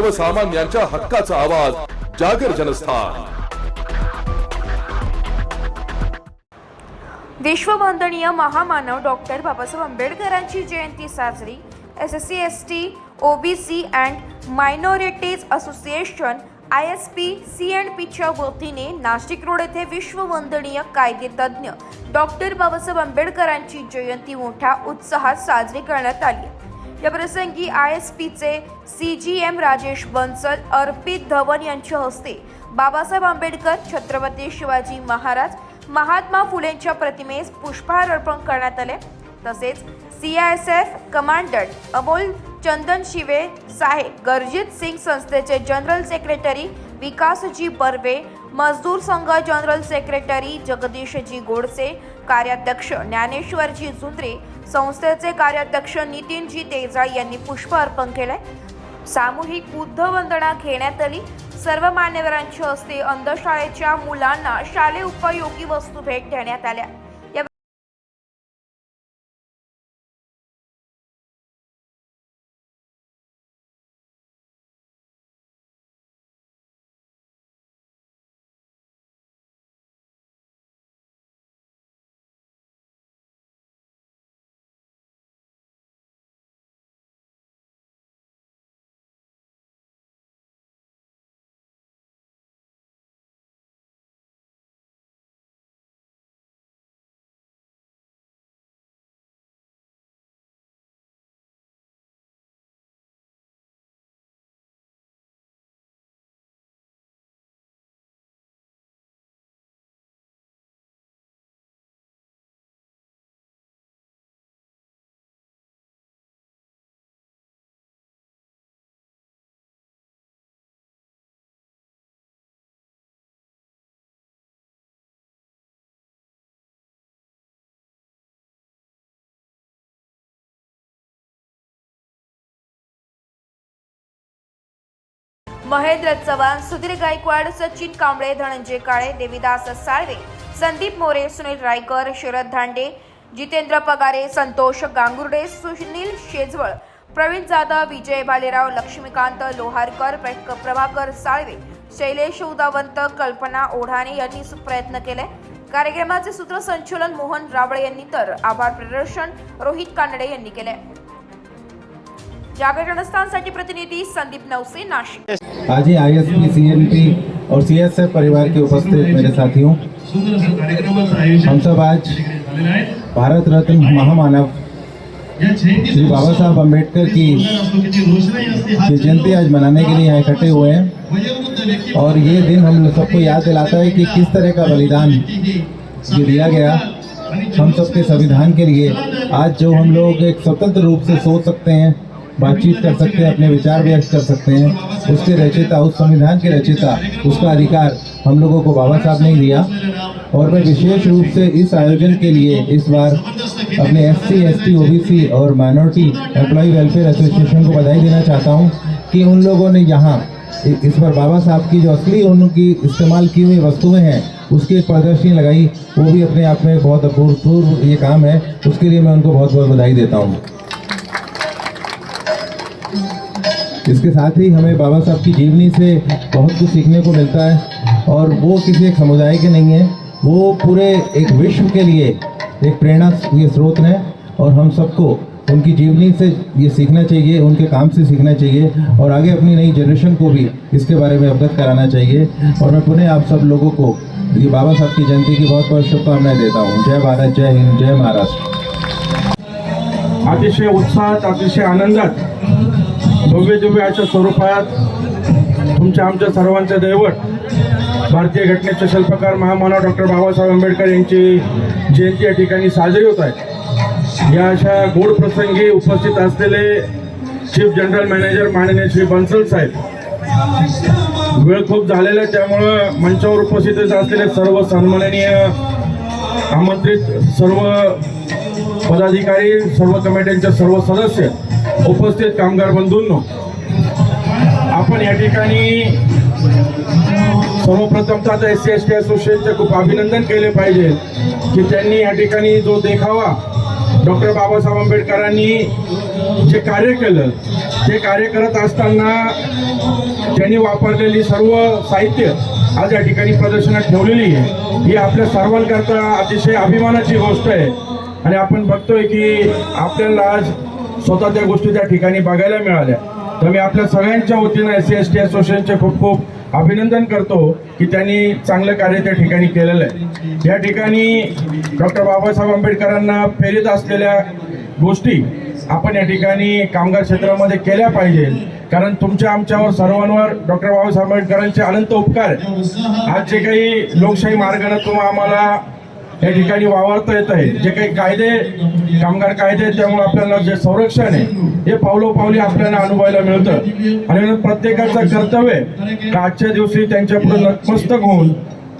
सर्वसामान्यांच्या हक्काचा आवाज जागर जनस्थान. विश्ववंदनीय महामानव डॉक्टर बाबासाहेब आंबेडकरांची जयंती साजरी. S S C S T OBC and minorities association I S P C and पीच्या वतीने नाशिक रोड येथे विश्ववंदनीय कायदेतज्ञ डॉक्टर बाबासाहेब आंबेडकरांची जयंती मोठ्या उत्साहात साजरी करण्यात आली. या प्रसंगी आय एस पीचे C G M Rajesh Bansal Arpit Dhawan यांच्या हस्ते बाबासाहेब आंबेडकर छत्रपती शिवाजी महाराज महात्मा फुलेंच्या प्रतिमेस पुष्पहार अर्पण करण्यात आले. तसेच C I S F commandant Amol Chandan Shive साहेब गरजीत सिंग संस्थेचे जनरल सेक्रेटरी विकासजी बर्वे मजदूर संघ जनरल सेक्रेटरी जगदीशजी गोडसे कार्याध्यक्ष ज्ञानेश्वरजी जुंद्रे संस्थेचे कार्याध्यक्ष नितीनजी तेजा यांनी पुष्प अर्पण केले सामूहिक बुद्ध वंदना घेण्यात आली. सर्व मान्यवरांच्या हस्ते अंधशाळेच्या मुलांना शालेय उपयोगी वस्तू भेट देण्यात आल्या. महेंद्र चव्हाण सुधीर गायकवाड सचिन कांबळे धनंजय काळे देविदास साळवे संदीप मोरे सुनील रायकर शरद धांडे जितेंद्र पगारे संतोष गांगुर्डे सुनील शेजवळ प्रवीण जाधव विजय भालेराव लक्ष्मीकांत लोहारकर प्रभाकर साळवे शैलेश उदावंत कल्पना ओढाणे यांनी प्रयत्न केले. कार्यक्रमाचे सूत्रसंचलन मोहन रावळे यांनी तर आभार प्रदर्शन रोहित कानडे यांनी केले. जागर संदीप नवसे, नाशिक. आज ही I S P C N P और सी एस एफ़ परिवार के उपस्थित मेरे साथियों, हम सब आज भारत रत्न महामानव श्री बाबा साहब अंबेडकर की जयंती आज मनाने के लिए यहाँ इकट्ठे हुए हैं। और ये दिन हम सबको याद दिलाता है कि किस तरह का बलिदान जो दिया गया हम सबके संविधान के लिए। आज जो हम लोग एक स्वतंत्र रूप से सोच सकते हैं बातचीत कर सकते हैं, अपने विचार व्यक्त कर सकते हैं। उसके रचयिता उस संविधान के रचयिता उसका अधिकार हम लोगों को बाबा साहब ने दिया। और मैं विशेष रूप से इस आयोजन के लिए इस बार अपने S C S T O B C और माइनॉरिटी एम्प्लॉय वेलफेयर एसोसिएशन को बधाई देना चाहता हूँ कि उन लोगों ने यहाँ इस पर बाबा साहब की जो असली उनकी इस्तेमाल की हुई वस्तुएँ हैं, उसकी एक प्रदर्शनी लगाई, वो भी अपने आप में बहुत अभूतपूर्व ये काम है। उसके लिए मैं उनको बहुत बहुत बधाई देता हूँ। इसके साथ ही हमें बाबा साहब की जीवनी से बहुत कुछ सीखने को मिलता है और वो किसी एक समुदाय के नहीं है, वो पूरे एक विश्व के लिए एक प्रेरणा, ये स्रोत हैं और हम सबको उनकी जीवनी से ये सीखना चाहिए, उनके काम से सीखना चाहिए और आगे अपनी नई जनरेशन को भी इसके बारे में अवगत कराना चाहिए। और मैं पुनः आप सब लोगों को ये बाबा साहब की जयंती की बहुत बहुत शुभकामनाएँ देता हूँ। जय भारत, जय हिंद, जय महाराष्ट्र। अतिशय उत्साहात अतिशय आनंदात भव्य दिव्य अशा स्वरूपात तुमच्या आमच्या सर्वांचे दैवत भारतीय घटनेचे शिल्पकार महामानव डॉक्टर बाबासाहेब आंबेडकर यांची जयंती या ठिकाणी साजरी होत आहे. या अशा गोड प्रसंगी उपस्थित असलेले चीफ जनरल मॅनेजर माननीय श्री बन्सल साहेब. वेळ खूप झालेला आहे त्यामुळं मंचावर उपस्थित असलेले सर्व सन्माननीय आमंत्रित सर्व पदाधिकारी सर्व कमिट्यांचे सर्व सदस्य उपस्थित कामगार बंधूंनो आपण या ठिकाणी सर्वप्रथम तर एस सी एस टी असोसिएशनचे खूप अभिनंदन केले पाहिजे की त्यांनी या ठिकाणी जो देखावा डॉक्टर बाबासाहेब आंबेडकरांनी जे कार्य केलं ते कार्य करत असताना त्यांनी वापरलेली सर्व साहित्य आज या ठिकाणी प्रदर्शनात ठेवलेली आहे. ही आपल्या सर्वांकरता अतिशय अभिमानाची गोष्ट आहे. आणि आपण बघतोय की आपल्याला आज स्वतः त्या गोष्टी त्या ठिकाणी बघायला मिळाल्या. तर मी आपल्या सगळ्यांच्या वतीनं एस सी एस टी असोसिएशनचे खूप खूप अभिनंदन करतो की त्यांनी चांगलं कार्य त्या ठिकाणी केलेलं आहे. या ठिकाणी डॉक्टर बाबासाहेब आंबेडकरांना प्रेरित असलेल्या गोष्टी आपण या ठिकाणी कामगार क्षेत्रामध्ये केल्या पाहिजे. कारण तुमच्या आमच्यावर सर्वांवर डॉक्टर बाबासाहेब आंबेडकरांचे अनंत उपकार आज जे काही लोकशाही मार्गाने तुम्हाला आम्हाला या ठिकाणी वावरता येत आहे. जे काही कायदे कामगार कायदे आहेत त्यामुळे आपल्याला जे संरक्षण आहे हे पावलोपावली आपल्याला अनुभवायला मिळतं. आणि प्रत्येकाचं कर्तव्य आहे का आजच्या दिवशी त्यांच्या पुढे नतमस्तक होऊन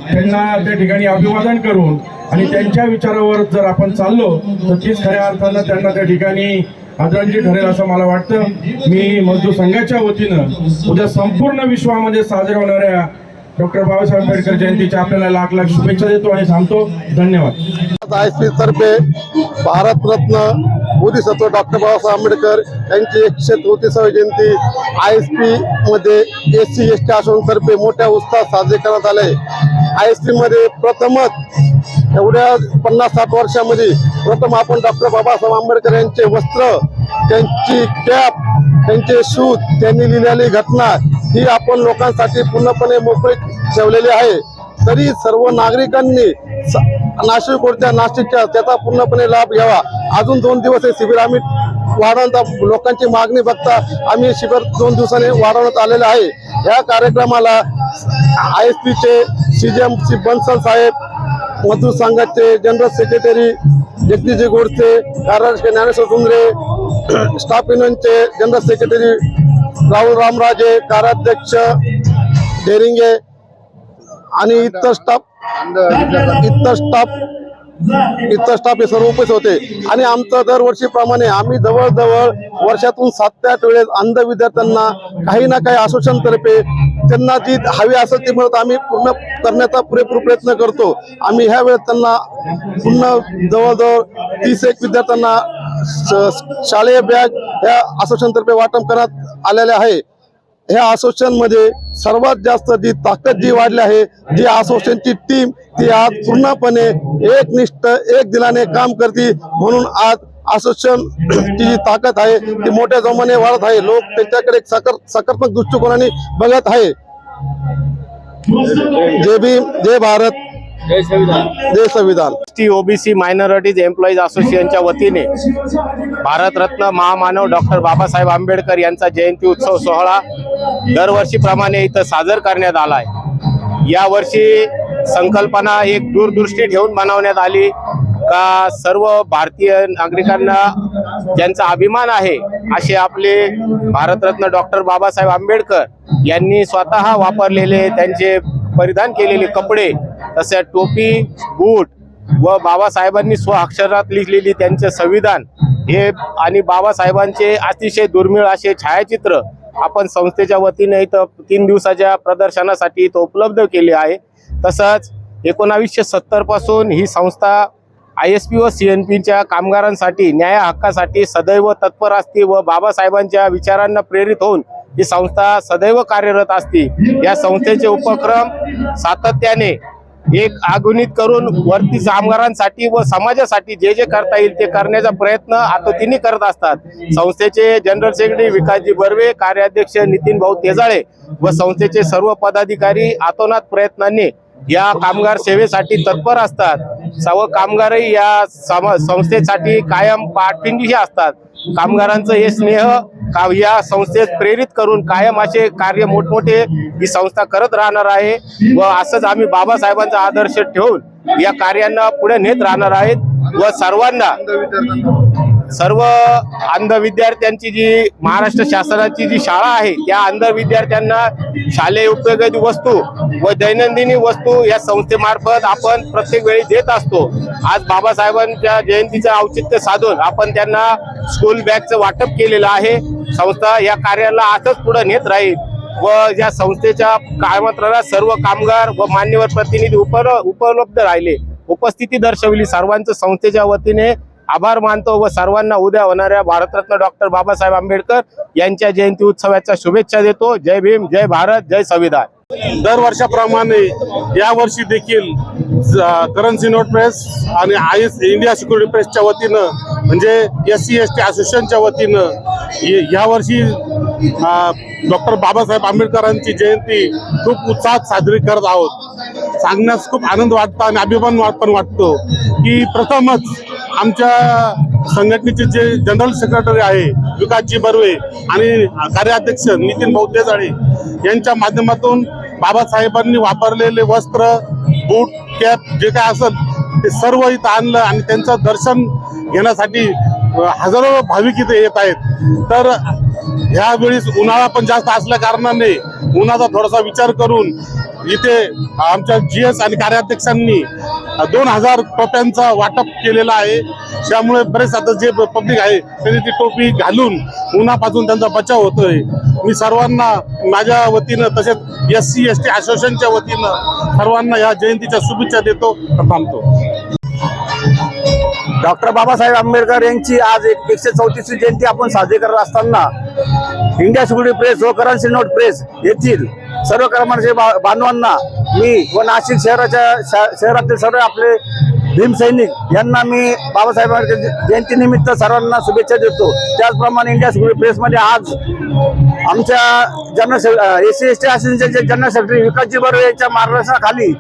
त्यांना त्या ठिकाणी अभिवादन करून आणि त्यांच्या विचारावर जर आपण चाललो तर तीच खऱ्या अर्थानं त्यांना त्या ठिकाणी आदरांची ठरेल असं मला वाटतं. मी मजदूर संघाच्या वतीनं उद्या संपूर्ण विश्वामध्ये साजऱ्या होणाऱ्या डॉक्टर बाबासाहेब आंबेडकर जयंतीच्या आपल्याला लाख लाख शुभेच्छा देतो आणि सांगतो धन्यवाद. आय सी तर्फे भारतरत्न बोधिसत्व डॉक्टर बाबासाहेब आंबेडकर यांची एकशे चौतीसावी जयंती आय एस पी मध्ये एस सी एस टी आश्रमतर्फे मोठ्या उत्साहात साजरे करण्यात आले आय एस पी मध्ये प्रथमच एवढ्या पन्नास साठ वर्षामध्ये प्रथम आपण डॉक्टर बाबासाहेब आंबेडकर यांचे वस्त्र त्यांची कॅप त्यांचे शूज त्यांनी लिहिलेली घटना ही आपण लोकांसाठी पूर्णपणे मोकळी ठेवलेली आहे. तरी सर्व नागरिकांनी स- नाशिक कोणत्या नाशिकच्या त्याचा पूर्णपणे लाभ घ्यावा. अजून दोन दिवस हे शिबिर. आम्ही वाढवण्यात लोकांची मागणी बघता आम्ही शिबिर दोन दिवसांनी वाढवण्यात आलेलं आहे. या कार्यक्रमाला आय एस पीचे C G M C Bansal साहेब मजदूर संघाचे जनरल सेक्रेटरी जगदीजी गोडसे कार्याध्यक्ष ज्ञानेश्वर सुंदरे स्टाफ युनियनचे जनरल सेक्रेटरी राहुल रामराजे कार्याध्यक्ष डेरिंगे आणि इतर स्टाफ इतर स्टाफ इतर स्टाफ हे सर्व उपस्थित होते. आणि आमचं दरवर्षीप्रमाणे आम्ही जवळजवळ वर्षातून सात ते आठ वेळेस अंध विद्यार्थ्यांना काही ना काही असोसिएशनतर्फे त्यांना जी हवी असेल ती मिळत आम्ही पूर्ण करण्याचा पुरेपूर प्रयत्न करतो. आम्ही ह्या वेळेस त्यांना पुन्हा जवळजवळ तीस एक विद्यार्थ्यांना शालेय बॅग ह्या असोसिएशनतर्फे वाटप करण्यात आलेले आहे. ह्या असोसिएशनमध्ये सर्वात जास्त जी ताकद जी वाढली आहे जी असोसिएशनची टीम ती आज पूर्णपणे एकनिष्ठ एक दिलाने काम करते. म्हणून आज असोसिएशनची जी ताकद आहे ती मोठ्या जमाने वाढत आहे. लोक त्यांच्याकडे सकार सकारात्मक दृष्टिकोनाने बघत आहे. जय भीम जय भारत. जय संविधान. टी ओबीसी मायनॉरिटीज एम्प्लॉईज असोसिएशनच्या वतीने भारतरत्न महामानव डॉक्टर बाबासाहेब आंबेडकर यांचा जयंती उत्सव सोहळा दरवर्षीप्रमाणे इथं सादर करण्यात आला आहे. यावर्षी संकल्पना एक दूरदृष्टी ठेवून बनवण्यात आली का सर्व भारतीय नागरिकांना ज्यांचा अभिमान आहे असे आपले भारतरत्न डॉक्टर बाबासाहेब आंबेडकर यांनी स्वतः वापरलेले त्यांचे परिधान केलेले कपडे तसे टोपी बूट व बाबासाहेबांनी स्वअक्षरात लिहिलेली त्यांचे संविधान हे आणि बाबासाहेबांचे अतिशय दुर्मिळ असे छायाचित्र आपण संस्थेच्या वतीने इथं तीन दिवसाच्या प्रदर्शनासाठी इथं उपलब्ध केले आहे. तसंच एकोणावीसशे सत्तरपासून ही संस्था आय एस पी व सी एन पीच्या कामगारांसाठी न्याय हक्कासाठी सदैव तत्पर असते व बाबासाहेबांच्या विचारांना प्रेरित होऊन ही संस्था सदैव कार्यरत असते. या संस्थेचे उपक्रम सातत्याने एक आगुनित करून वरती कामगारांसाठी व समाजासाठी जे जे करता येईल ते करण्याचा प्रयत्न आतोतीने करत असतात. संस्थेचे जनरल सेक्रेटरी विकासजी बर्वे कार्याध्यक्ष नितीन भाऊ तेजाळे व संस्थेचे सर्व पदाधिकारी आतोनात प्रयत्नांनी या कामगार सेवेसाठी तत्पर असतात. सर्व कामगारही या सम संस्थेसाठी कायम पाठिंबी असतात. कामगारांचं हे स्नेह का या संस्थेत प्रेरित करून कायम असे कार्य मोठमोठे ही संस्था करत राहणार आहे व असंच आम्ही बाबासाहेबांचा आदर्श ठेवून या कार्यांना पुढे नेत राहणार आहेत व सर्वांना सर्व अंध विद्यार्थ्यांची जी महाराष्ट्र शासनाची जी शाळा आहे त्या अंध विद्यार्थ्यांना शालेय उपयोगाची वस्तू व दैनंदिनी वस्तू या संस्थेमार्फत आपण प्रत्येक वेळी देत असतो. आज बाबासाहेबांच्या जयंतीचं औचित्य साधून आपण त्यांना स्कूल बॅगचं वाटप केलेलं आहे. संस्था या कार्याला आजच पुढे नेत राहील व या संस्थेच्या कामात सर्व कामगार व मान्यवर प्रतिनिधी उपर उपलब्ध राहिले. उपस्थिती दर्शवली. सर्वांचं संस्थेच्या वतीने आभार मानतो व सर्वांना उद्या होणाऱ्या भारतरत्न डॉक्टर बाबासाहेब आंबेडकर यांच्या जयंती उत्सवाच्या शुभेच्छा देतो. जय भीम जय भारत जय संविधान. दरवर्षाप्रमाणे यावर्षी देखील करन्सी नोट प्रेस आणि आय इंडिया सिक्युरिटी प्रेसच्या वतीनं म्हणजे एस सी एस टी असोसिएशनच्या वतीनं य- यावर्षी डॉक्टर बाबासाहेब आंबेडकरांची जयंती खूप उत्साहात साजरी करत आहोत. सांगण्यास खूप आनंद वाटतो आणि अभिमान पण वाटतो की प्रथमच आमच्या संघटनेचे जे जनरल सेक्रेटरी आहे विकासजी बर्वे आणि कार्याध्यक्ष नितीन बौद्धेजाळे यांच्या माध्यमातून बाबासाहेबांनी वापरलेले वस्त्र बूट कॅप जे काय असेल ते सर्व इथं आणलं आणि त्यांचं दर्शन घेण्यासाठी हजारो भाविक इथे येत आहेत. तर ह्यावेळीस उन्हाळा पण जास्त असल्या कारणाने उन्हाचा थोडासा विचार करून इथे आमच्या जी एस आणि कार्याध्यक्षांनी दोन हजार टोप्यांचा वाटप केलेला आहे. त्यामुळे बरेच आता जे पब्लिक आहे त्यांनी ती टोपी घालून उन्हापासून त्यांचा बचाव होतोय. मी सर्वांना माझ्या वतीनं तसेच एस सी एस टी असोसिएशनच्या वतीनं सर्वांना या जयंतीच्या शुभेच्छा देतो थांबतो. डॉक्टर बाबासाहेब आंबेडकर यांची आज एक एकशे चौतीसवी जयंती आपण साजरी करत असताना इंडिया सिक्युरिटी प्रेस व करन्सी नोट प्रेस येथील सर्व कर्मचारी बा- बांधवांना मी व नाशिक शहराच्या शहरातील सर्व आपले भीमसैनिक यांना मी बाबासाहेब आंबेडकर जयंतीनिमित्त सर्वांना शुभेच्छा देतो. त्याचप्रमाणे इंडिया सिक्युरिटी प्रेसमध्ये आज आमच्या general S C S T असोसिएशनचे जनरल सेक्रेटरी विकासजी बर्वे यांच्या मार्गदर्शनाखाली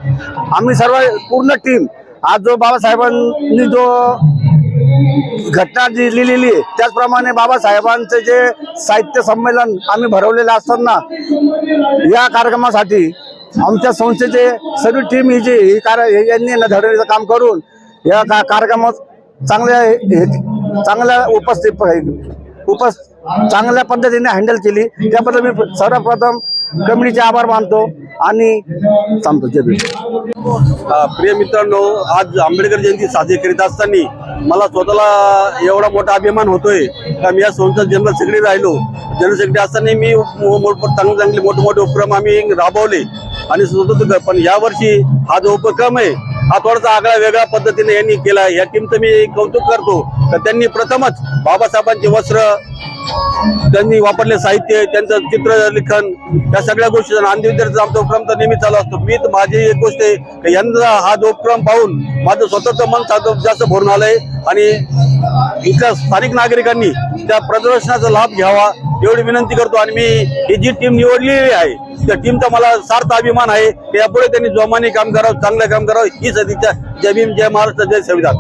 आम्ही सर्व पूर्ण टीम आज जो बाबासाहेबांनी जो घटना जी लिहिलेली आहे त्याचप्रमाणे बाबासाहेबांचे जे साहित्य संमेलन आम्ही भरवलेलं असताना या कार्यक्रमासाठी आमच्या संस्थेचे सर्व टीम ही जी ही कार्य यांनी ना काम करून या का कार्यक्रमात चांगल्या चांगल्या उपस्थित उपस् चांगल्या पद्धतीने हँडल केली. त्याबद्दल मी सर्वप्रथम कमिटीचे आभार मानतो आणि थांबतो. जय प्रिय मित्रांनो आज आंबेडकर जयंती साजरी करीत असताना मला स्वतःला एवढा मोठा अभिमान होतोय का मी या संस्थेत जनरल सेक्रेटरी राहिलो. जनरल सेक्रेटरी असताना मी चांगले चांगले मोठे मोठे उपक्रम आम्ही राबवले आणि स्वतः पण यावर्षी हा जो उपक्रम आहे हा थोडासा आगळा वेगळ्या पद्धतीने यांनी केला. या टीमचं मी कौतुक करतो. तर त्यांनी प्रथमच बाबासाहेबांचे वस्त्र त्यांनी वापरले साहित्य त्यांचं चित्र लिखन या सगळ्या गोष्टी नांदी विद्यार्थ्यांचा आमचा उपक्रम तर नेहमी चालू असतो. मी तर माझी एक गोष्ट आहे यंदा हा जो उपक्रम पाहून माझं स्वतःचं मन साधं जास्त भरून आलंय. आणि इथल्या स्थानिक नागरिकांनी त्या प्रदर्शनाचा लाभ घ्यावा. एवढी विनंती करतो आणि मी ही जी टीम निवडलेली आहे त्या टीमचा मला सार्थ अभिमान आहे की यापुढे त्यांनी जोमाने काम करावं चांगलं काम करावं ही सदिच्छा. जय भीम जय महाराष्ट्र जय संविधान.